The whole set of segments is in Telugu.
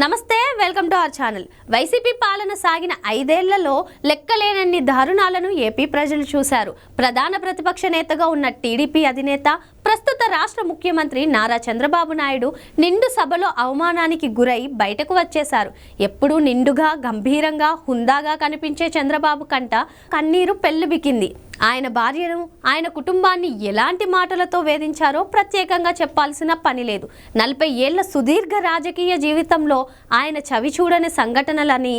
నమస్తే welcome to our channel. YCP పాలన సాగిన ఐదేళ్ళలో లెక్కలేనన్ని దారుణాలను ఏపీ ప్రజలు చూశారు. ప్రధాన ప్రతిపక్ష నేతగా ఉన్న టీడీపీ అధినేత ప్రస్తుత రాష్ట్ర ముఖ్యమంత్రి నారా చంద్రబాబు నాయుడు నిండు సభలో అవమానానికి గురై బయటకు వచ్చేశారు. ఎప్పుడూ నిండుగా గంభీరంగా హుందాగా కనిపించే చంద్రబాబు కంట కన్నీరు పెళ్ళిబికింది ఆయన భార్యను ఆయన కుటుంబాన్ని ఎలాంటి మాటలతో వేధించారో ప్రత్యేకంగా చెప్పాల్సిన పని లేదు. నలభై ఏళ్ళ సుదీర్ఘ రాజకీయ జీవితంలో ఆయన చవి చూడని సంఘటనలని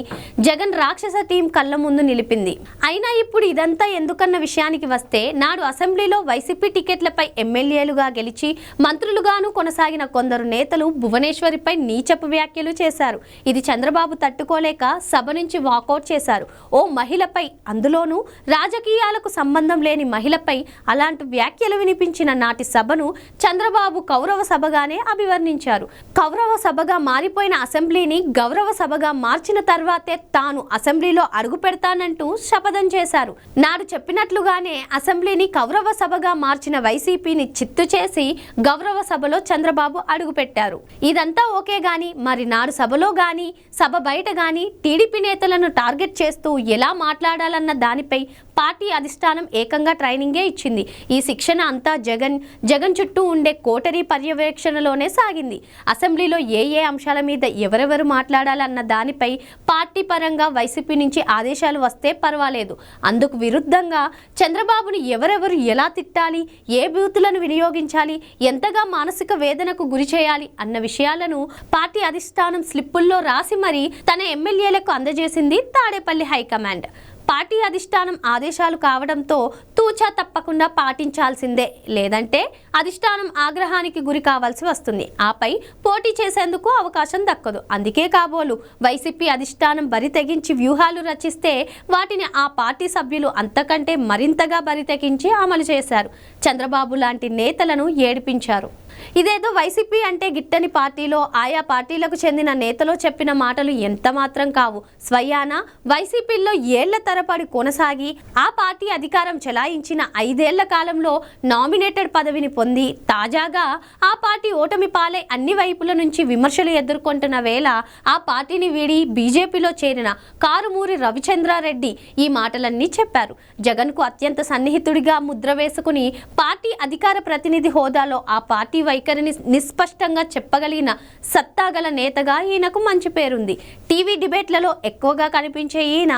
జగన్ రాక్షస టీం కళ్ళ ముందు నిలిపింది. అయినా ఇప్పుడు ఇదంతా ఎందుకన్న విషయానికి వస్తే నాడు అసెంబ్లీలో వైసీపీ టికెట్లపై ఎమ్మెల్యేలుగా గెలిచి మంత్రులుగాను కొనసాగిన కొందరు నేతలు భువనేశ్వరిపై నీచపు వ్యాఖ్యలు చేశారు. ఇది చంద్రబాబు తట్టుకోలేక సభ నుంచి వాకౌట్ చేశారు. ఓ మహిళపై అందులోనూ రాజకీయాలకు సంబంధం లేని మహిళపై అలాంటి వ్యాఖ్యలు వినిపించిన నాటి సభను చంద్రబాబు కౌరవ సభగానే అభివర్ణించారు. కౌరవ సభగా మారిపోయిన అసెంబ్లీని గౌరవ సభగా మార్చిన తర్వాతే తాను అసెంబ్లీలో అడుగు పెడతానంటూ శపథం చేశారు. నాడు చెప్పినట్లుగానే అసెంబ్లీని కౌరవ సభగా మార్చిన వైసీపీని చిత్తు చేసి గౌరవ సభలో చంద్రబాబు అడుగుపెట్టారు ఇదంతా ఓకే గాని మరి నాడు సభలో గాని సభ బయట గాని టీడీపీ నేతలను టార్గెట్ చేస్తూ ఎలా మాట్లాడాలన్న దానిపై పార్టీ అధిష్టానం ఏకంగా ట్రైనింగే ఇచ్చింది. ఈ శిక్షణ అంతా జగన్ జగన్ చుట్టూ ఉండే కోటరీ పర్యవేక్షణలోనే సాగింది. అసెంబ్లీలో ఏ ఏ అంశాల మీద ఎవరెవరు మాట్లాడాలన్న దానిపై పార్టీ పరంగా వైసీపీ నుంచి ఆదేశాలు వస్తే పర్వాలేదు. అందుకు విరుద్ధంగా చంద్రబాబును ఎవరెవరు ఎలా తిట్టాలి ఏ బూతులను వినియోగించాలి ఎంతగా మానసిక వేదనకు గురి చేయాలి అన్న విషయాలను పార్టీ అధిష్టానం స్లిప్పుల్లో రాసి మరీ తన ఎమ్మెల్యేలకు అందజేసింది తాడేపల్లి హైకమాండ్. పార్టీ అధిష్టానం ఆదేశాలు కావడంతో తూచా తప్పకుండా పాటించాల్సిందే. లేదంటే అధిష్టానం ఆగ్రహానికి గురి కావాల్సి వస్తుంది. ఆపై పోటీ చేసేందుకు అవకాశం దక్కదు. అందుకే కాబోలు వైసీపీ అధిష్టానం బరి తెగించి వ్యూహాలు రచిస్తే వాటిని ఆ పార్టీ సభ్యులు అంతకంటే మరింతగా బరి తెగించి అమలు చేశారు. చంద్రబాబు లాంటి నేతలను ఏడిపించారు. ఇదేదో వైసీపీ అంటే గిట్టని పార్టీలో ఆయా పార్టీలకు చెందిన నేతలో చెప్పిన మాటలు ఎంత మాత్రం కావు. స్వయాన వైసీపీలో ఏళ్ళ తరబడి కొనసాగి ఆ పార్టీ అధికారం చెలాయించిన ఐదేళ్ళ కాలంలో నామినేటెడ్ పదవిని పొంది తాజాగా ఆ పార్టీ ఓటమి పాలై అన్ని వైపుల నుంచి విమర్శలు ఎదుర్కొంటున్న వేళ ఆ పార్టీని వీడి బీజేపీలో చేరిన కారుమూరి రవిచంద్రారెడ్డి ఈ మాటలన్నీ చెప్పారు. జగన్కు అత్యంత సన్నిహితుడిగా ముద్ర వేసుకుని పార్టీ అధికార ప్రతినిధి హోదాలో ఆ పార్టీ వైఖరిని నిస్పష్టంగా చెప్పగలిగిన సత్తాగల నేతగా ఈయనకు మంచి పేరుంది. టీవీ డిబేట్లలో ఎక్కువగా కనిపించే ఈయన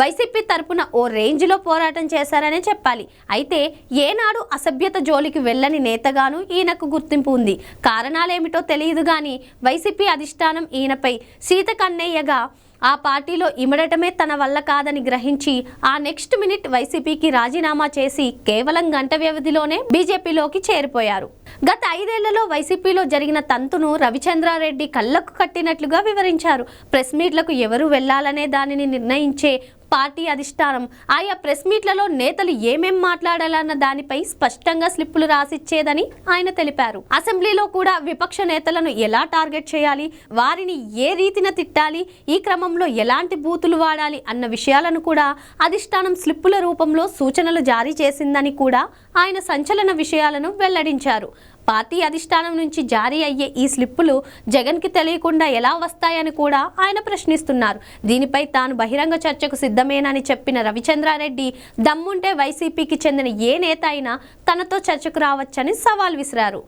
వైసీపీ తరపున ఓ రేంజ్లో పోరాటం చేశారనే చెప్పాలి. అయితే ఏనాడు అసభ్యత జోలికి వెళ్ళని నేతగాను ఈయనకు గుర్తింపు ఉంది. కారణాలేమిటో తెలియదు కానీ వైసీపీ అధిష్టానం ఈయనపై సీత కన్నయ్యగా ఆ పార్టీలో ఇమడటమే తన వల్ల కాదని గ్రహించి ఆ నెక్స్ట్ మినిట్ వైసీపీకి రాజీనామా చేసి కేవలం గంట వ్యవధిలోనే బీజేపీలోకి చేరిపోయారు. గత ఐదేళ్ళలో వైసీపీలో జరిగిన తంతును రవిచంద్రారెడ్డి కళ్ళకు కట్టినట్లుగా వివరించారు. ప్రెస్ మీట్లకు ఎవరు వెళ్ళాలనే దానిని నిర్ణయించే పార్టీ అధిష్టానం. ఆయా ప్రెస్ మీట్లలో నేతలు ఏమేం మాట్లాడాలన్న దానిపై స్పష్టంగా స్లిప్పులు రాసిచ్చేదని ఆయన తెలిపారు. అసెంబ్లీలో కూడా విపక్ష నేతలను ఎలా టార్గెట్ చేయాలి? వారిని ఏ రీతిన తిట్టాలి? ఈ క్రమంలో ఎలాంటి బూతులు వాడాలి? అన్న విషయాలను కూడా అధిష్టానం స్లిప్పుల రూపంలో సూచనలు జారీ చేసిందని కూడా ఆయన సంచలన విషయాలను వెల్లడించారు. పార్టీ అధిష్టానం నుంచి జారీ అయ్యే ఈ స్లిప్పులు జగన్కి తెలియకుండా ఎలా వస్తాయని కూడా ఆయన ప్రశ్నిస్తున్నారు. దీనిపై తాను బహిరంగ చర్చకు సిద్ధమేనని చెప్పిన రవిచంద్రారెడ్డి దమ్ముంటే వైసీపీకి చెందిన ఏ నేత అయినా తనతో చర్చకు రావచ్చని సవాల్ విసిరారు.